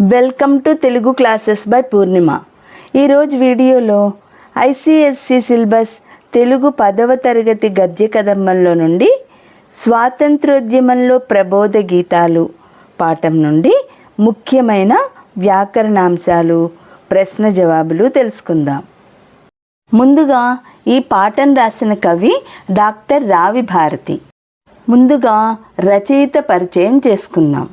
Welcome to Telugu classes by Purnima. ఈరోజు వీడియోలో ICSC syllabus Telugu పదవ తరగతి గద్య కదంబంలో నుండి స్వాతంత్రోద్యమంలో ప్రబోధ గీతాలు పాఠం నుండి ముఖ్యమైన వ్యాకరణాంశాలు ప్రశ్న జవాబులు తెలుసుకుందాం. ముందుగా ఈ పాఠం రాసిన కవి డాక్టర్ రావి భారతి. ముందుగా రచయిత పరిచయం చేసుకుందాం.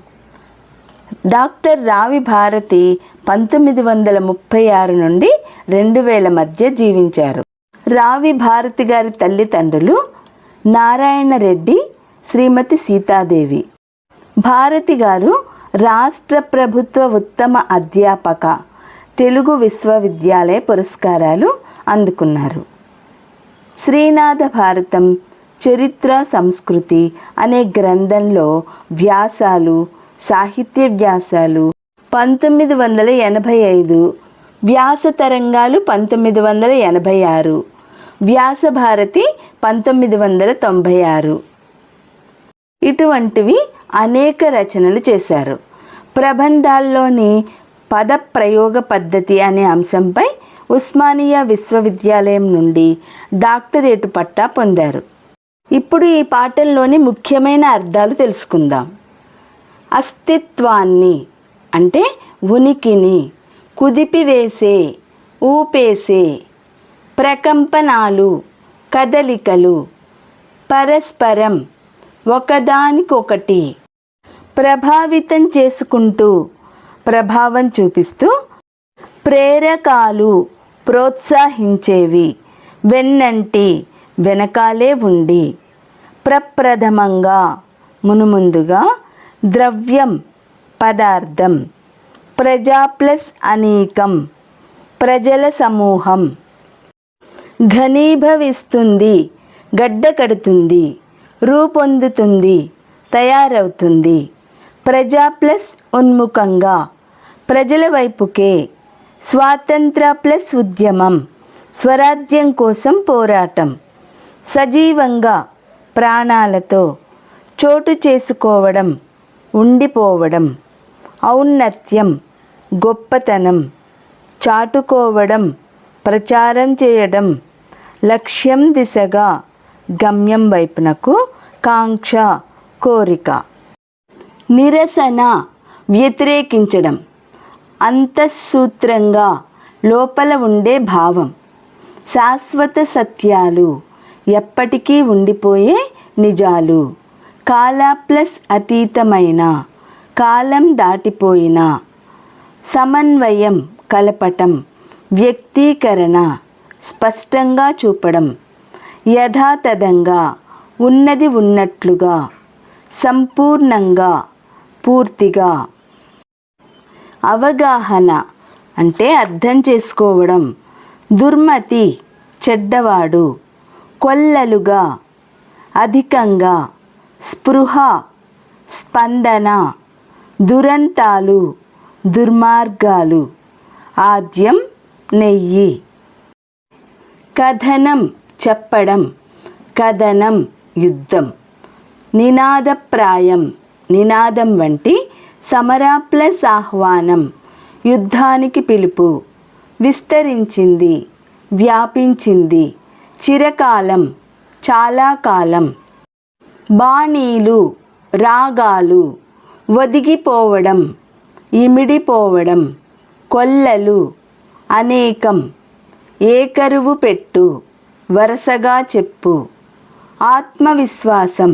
డాక్టర్ రావి భారతి పంతొమ్మిది వందల ముప్పై ఆరు నుండి రెండు వేల మధ్య జీవించారు. రావి భారతి గారి తల్లిదండ్రులు నారాయణ రెడ్డి శ్రీమతి సీతాదేవి. భారతి గారు రాష్ట్ర ప్రభుత్వ ఉత్తమ అధ్యాపక తెలుగు విశ్వవిద్యాలయ పురస్కారాలు అందుకున్నారు. శ్రీనాథ భారతం చరిత్ర సంస్కృతి అనే గ్రంథంలో వ్యాసాలు సాహిత్య వ్యాసాలు పంతొమ్మిది వందల ఎనభై ఐదు. వ్యాస తరంగాలు పంతొమ్మిది వందల ఎనభై ఆరు. వ్యాస భారతి పంతొమ్మిది వందల తొంభై ఆరు. ఇటువంటివి అనేక రచనలు చేశారు. ప్రబంధాల్లోని పద ప్రయోగ పద్ధతి అనే అంశంపై ఉస్మానియా విశ్వవిద్యాలయం నుండి డాక్టరేటు పట్టా పొందారు. ఇప్పుడు ఈ పాఠంలోని ముఖ్యమైన అర్థాలు తెలుసుకుందాం. అస్తిత్వాన్ని అంటే ఉనికిని కుదిపివేసే ఊపేసే ప్రకంపనాలు కదలికలు పరస్పరం ఒకదానికొకటి ప్రభావితం చేసుకుంటూ ప్రభావం చూపిస్తూ ప్రేరకాలు ప్రోత్సహించేవి. వెన్నంటి వెనకాలే ఉండి ప్రప్రథమంగా మునుముందుగా ద్రవ్యం పదార్థం ప్రజా ప్లస్ అనేకం ప్రజల సమూహం. ఘనీభవిస్తుంది గడ్డ కడుతుంది రూపొందుతుంది తయారవుతుంది. ప్రజా ప్లస్ ఉన్ముఖంగా ప్రజల వైపుకే స్వాతంత్ర ప్లస్ ఉద్యమం స్వరాజ్యం కోసం పోరాటం. సజీవంగా ప్రాణాలతో చోటు చేసుకోవడం ఉండిపోవడం ఔన్నత్యం గొప్పతనం చాటుకోవడం ప్రచారం చేయడం లక్ష్యం దిశగా గమ్యం వైపునకు కాంక్ష కోరిక. నిరసన వ్యతిరేకించడం అంతఃసూత్రంగా లోపల ఉండే భావం శాశ్వత సత్యాలు ఎప్పటికీ ఉండిపోయే నిజాలు. కాల ప్లస్ అతీతమైన కాలం దాటిపోయిన సమన్వయం కలపటం వ్యక్తీకరణ స్పష్టంగా చూపడం యథాతథంగా ఉన్నది ఉన్నట్లుగా సంపూర్ణంగా పూర్తిగా. అవగాహన అంటే అర్థం చేసుకోవడం. దుర్మతి చెడ్డవాడు కొల్లలుగా అధికంగా స్పృహ స్పందన దురంతాలు దుర్మార్గాలు. ఆద్యం నెయ్యి. కథనం చెప్పడం కథనం యుద్ధం. నినాదప్రాయం నినాదం వంటి సమరా ప్లస్ ఆహ్వానం. యుద్ధానికి పిలుపు. విస్తరించింది వ్యాపించింది. చిరకాలం చాలా కాలం. బాణీలు రాగాలు ఒదిగిపోవడం ఇమిడిపోవడం కొల్లలు అనేకం ఏకరువు పెట్టు వరుసగా చెప్పు. ఆత్మవిశ్వాసం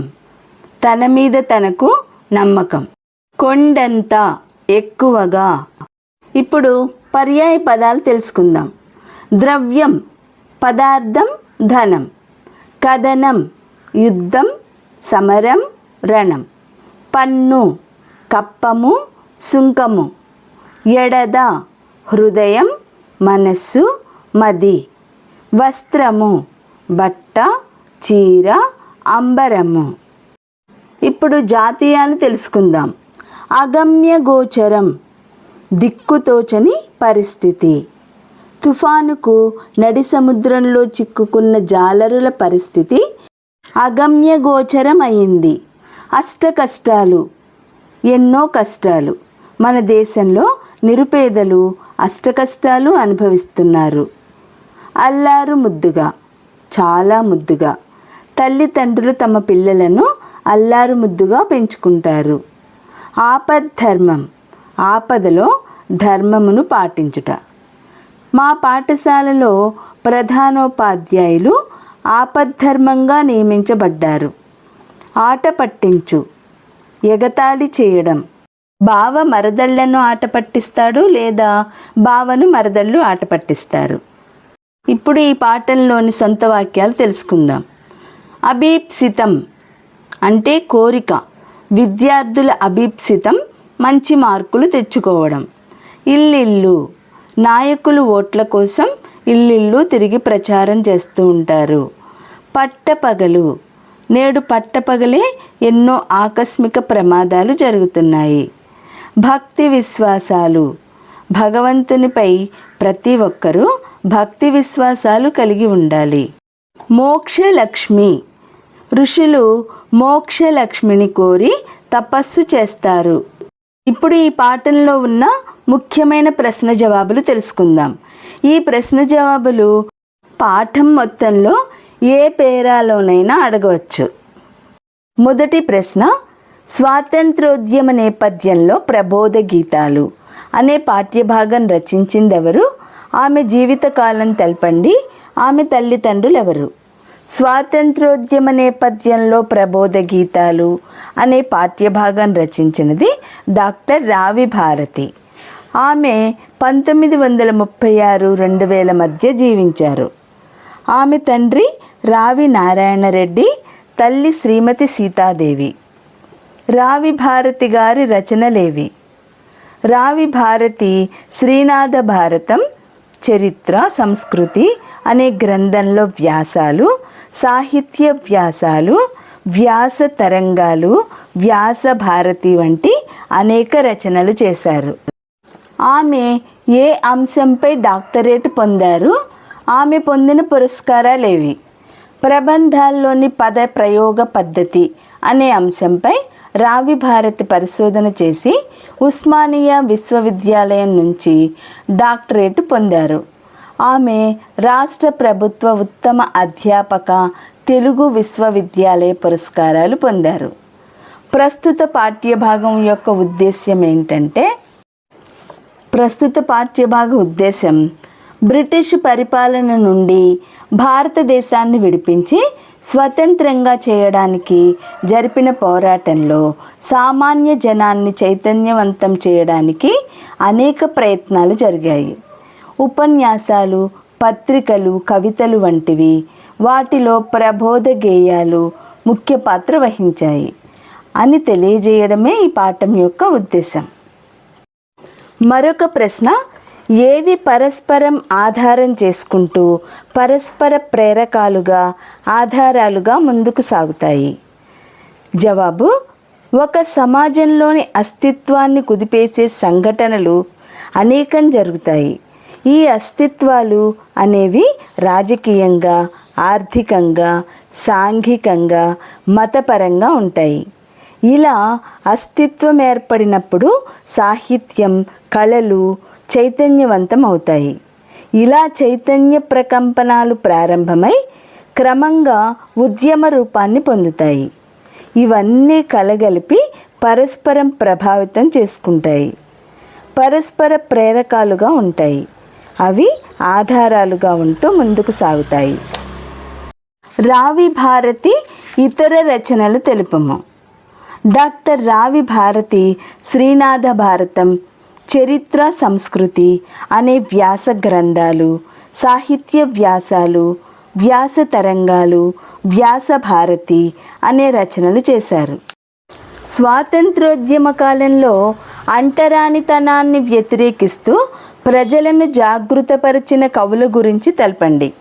తన మీద తనకు నమ్మకం. కొండంత ఎక్కువగా. ఇప్పుడు పర్యాయ పదాలు తెలుసుకుందాం. ద్రవ్యం పదార్థం ధనం. కథనం యుద్ధం సమరం రణం. పన్ను కప్పము సుంకము. ఎడద హృదయం మనస్సు మది. వస్త్రము బట్ట చీర అంబరము. ఇప్పుడు జాతీయాలు తెలుసుకుందాం. అగమ్య గోచరం. దిక్కుతోచని పరిస్థితి. తుఫానుకు నడి సముద్రంలో చిక్కుకున్న జాలరుల పరిస్థితి. అగమ్య అయింది అష్ట కష్టాలు ఎన్నో కష్టాలు. మన దేశంలో నిరుపేదలు అష్టకష్టాలు అనుభవిస్తున్నారు. అల్లారు ముద్దుగా చాలా ముద్దుగా. తల్లిదండ్రులు తమ పిల్లలను అల్లారు ముద్దుగా పెంచుకుంటారు. ఆపద్ధర్మం ఆపదలో ధర్మమును పాటించుట. మా పాఠశాలలో ప్రధానోపాధ్యాయులు ఆపద్ధర్మంగా నియమించబడ్డారు. ఆట పట్టించు. ఎగతాళి చేయడం. బావ మరదళ్ళను ఆట పట్టిస్తాడు లేదా బావను మరదళ్ళు ఆట పట్టిస్తారు. ఇప్పుడు ఈ పాఠంలోని సొంత వాక్యాలు తెలుసుకుందాం. అభీప్సితం అంటే కోరిక. విద్యార్థుల అభీప్సితం మంచి మార్కులు తెచ్చుకోవడం. ఇల్లిల్లు. నాయకులు ఓట్ల కోసం ఇల్లిల్లు తిరిగి ప్రచారం చేస్తూ ఉంటారు. పట్టపగలు. నేడు పట్టపగలే ఎన్నో ఆకస్మిక ప్రమాదాలు జరుగుతున్నాయి. భక్తి విశ్వాసాలు. భగవంతునిపై ప్రతి ఒక్కరూ భక్తి విశ్వాసాలు కలిగి ఉండాలి. మోక్షలక్ష్మి. ఋషులు మోక్షలక్ష్మిని కోరి తపస్సు చేస్తారు. ఇప్పుడు ఈ పాఠంలో ఉన్న ముఖ్యమైన ప్రశ్న జవాబులు తెలుసుకుందాం. ఈ ప్రశ్న జవాబులు పాఠం మొత్తంలో ఏ పేరాలోనైనా అడగవచ్చు. మొదటి ప్రశ్న స్వాతంత్రోద్యమ నేపథ్యంలో ప్రబోధ గీతాలు అనే పాఠ్యభాగం రచించిందెవరు? ఆమె జీవితకాలం తెలపండి. ఆమె తల్లిదండ్రులు ఎవరు స్వాతంత్రోద్యమ నేపథ్యంలో ప్రబోధ గీతాలు అనే పాఠ్యభాగం రచించినది డాక్టర్ రావి భారతి. ఆమె పంతొమ్మిది వందల ముప్పై ఆరు రెండు వేల మధ్య జీవించారు. ఆమె తండ్రి రావి నారాయణరెడ్డి తల్లి శ్రీమతి సీతాదేవి. రావి భారతి గారి రచనలేవి. రావి భారతి శ్రీనాథ భారతం చరిత్ర సంస్కృతి అనే గ్రంథంలో వ్యాసాలు సాహిత్య వ్యాసాలు వ్యాస తరంగాలు వ్యాస భారతి వంటి అనేక రచనలు చేశారు. ఆమె ఏ అంశంపై డాక్టరేట్ పొందారు? ఆమె పొందిన పురస్కారాలు ఏవి? ప్రబంధాల్లోని పద ప్రయోగ పద్ధతి అనే అంశంపై రావి భారతి పరిశోధన చేసి ఉస్మానియా విశ్వవిద్యాలయం నుంచి డాక్టరేట్ పొందారు. ఆమె రాష్ట్ర ప్రభుత్వ ఉత్తమ అధ్యాపక తెలుగు విశ్వవిద్యాలయ పురస్కారాలు పొందారు. ప్రస్తుత పాఠ్యభాగం యొక్క ఉద్దేశ్యం ఏంటంటే ప్రస్తుత పాఠ్యభాగ ఉద్దేశం. బ్రిటిష్ పరిపాలన నుండి భారతదేశాన్ని విడిపించి స్వతంత్రంగా చేయడానికి జరిపిన పోరాటంలో సామాన్య జనాన్ని చైతన్యవంతం చేయడానికి అనేక ప్రయత్నాలు జరిగాయి. ఉపన్యాసాలు పత్రికలు కవితలు వంటివి వాటిలో ప్రబోధ గేయాలు ముఖ్య పాత్ర వహించాయి. అని తెలియజేయడమే ఈ పాఠం యొక్క ఉద్దేశం. మరొక ప్రశ్న ఏవి పరస్పరం ఆధారం చేసుకుంటూ పరస్పర ప్రేరకాలుగా ఆధారాలుగా ముందుకు సాగుతాయి? జవాబు ఒక సమాజంలోని అస్తిత్వాన్ని కుదిపేసే సంఘటనలు అనేకం జరుగుతాయి. ఈ అస్తిత్వాలు అనేవి రాజకీయంగా ఆర్థికంగా సాంఘికంగా మతపరంగా ఉంటాయి. ఇలా అస్తిత్వం ఏర్పడినప్పుడు సాహిత్యం కళలు చైతన్యవంతం అవుతాయి ఇలా చైతన్య ప్రకంపనాలు ప్రారంభమై క్రమంగా ఉద్యమ రూపాన్ని పొందుతాయి. ఇవన్నీ కలగలిపి పరస్పరం ప్రభావితం చేసుకుంటాయి. పరస్పర ప్రేరకాలుగా ఉంటాయి. అవి ఆధారాలుగా ఉంటూ ముందుకు సాగుతాయి. రావి భారతి ఇతర రచనలు తెలుపము. డాక్టర్ రావి భారతి శ్రీనాథ భారతం చరిత్ర సంస్కృతి అనే వ్యాస గ్రంథాలు సాహిత్య వ్యాసాలు వ్యాస తరంగాలు వ్యాస భారతి అనే రచనలు చేశారు. స్వాతంత్రోద్యమ కాలంలో అంటరానితనాన్ని వ్యతిరేకిస్తూ ప్రజలను జాగృతపరిచిన కవుల గురించి తెలపండి.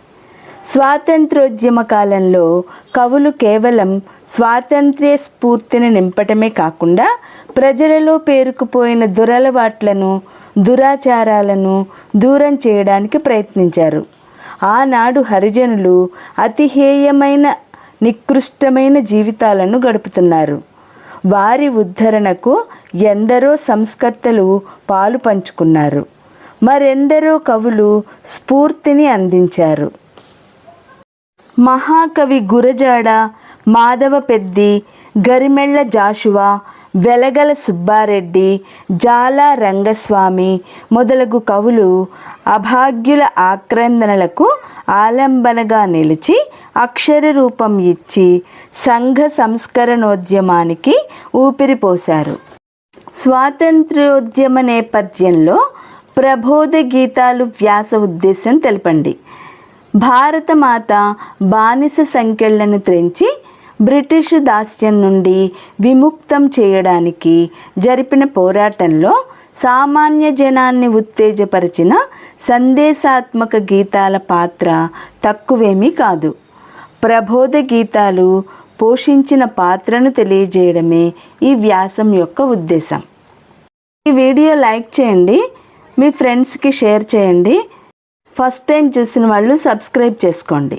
స్వాతంత్రోద్యమ కాలంలో కవులు కేవలం స్వాతంత్ర్య స్ఫూర్తిని నింపటమే కాకుండా ప్రజలలో పేరుకుపోయిన దురలవాట్లను దురాచారాలను దూరం చేయడానికి ప్రయత్నించారు. ఆనాడు హరిజనులు అతిహేయమైన నికృష్టమైన జీవితాలను గడుపుతున్నారు. వారి ఉద్ధరణకు ఎందరో సంస్కర్తలు పాలు పంచుకున్నారు. మరెందరో కవులు స్ఫూర్తిని అందించారు. మహాకవి గురజాడ మాధవ పెద్ది గరిమెళ్ళ జాషువా వెలగల సుబ్బారెడ్డి జాల రంగస్వామి మొదలగు కవులు అభాగ్యుల ఆక్రందనలకు ఆలంబనగా నిలిచి అక్షర రూపం ఇచ్చి సంఘ సంస్కరణోద్యమానికి ఊపిరిపోశారు స్వాతంత్ర్యోద్యమ నేపథ్యంలో ప్రబోధ గీతాలు వ్యాస ఉద్దేశం తెలపండి. భారతమాత బానిస సంఖ్యలను త్రెంచి బ్రిటిష్ దాస్యం నుండి విముక్తం చేయడానికి జరిపిన పోరాటంలో సామాన్య జనాన్ని ఉత్తేజపరిచిన సందేశాత్మక గీతాల పాత్ర తక్కువేమీ కాదు. ప్రబోధ గీతాలు పోషించిన పాత్రను తెలియజేయడమే ఈ వ్యాసం యొక్క ఉద్దేశం. ఈ వీడియో లైక్ చేయండి మీ ఫ్రెండ్స్కి షేర్ చేయండి ఫస్ట్ టైం చూసిన వాళ్ళు సబ్స్క్రైబ్ చేసుకోండి.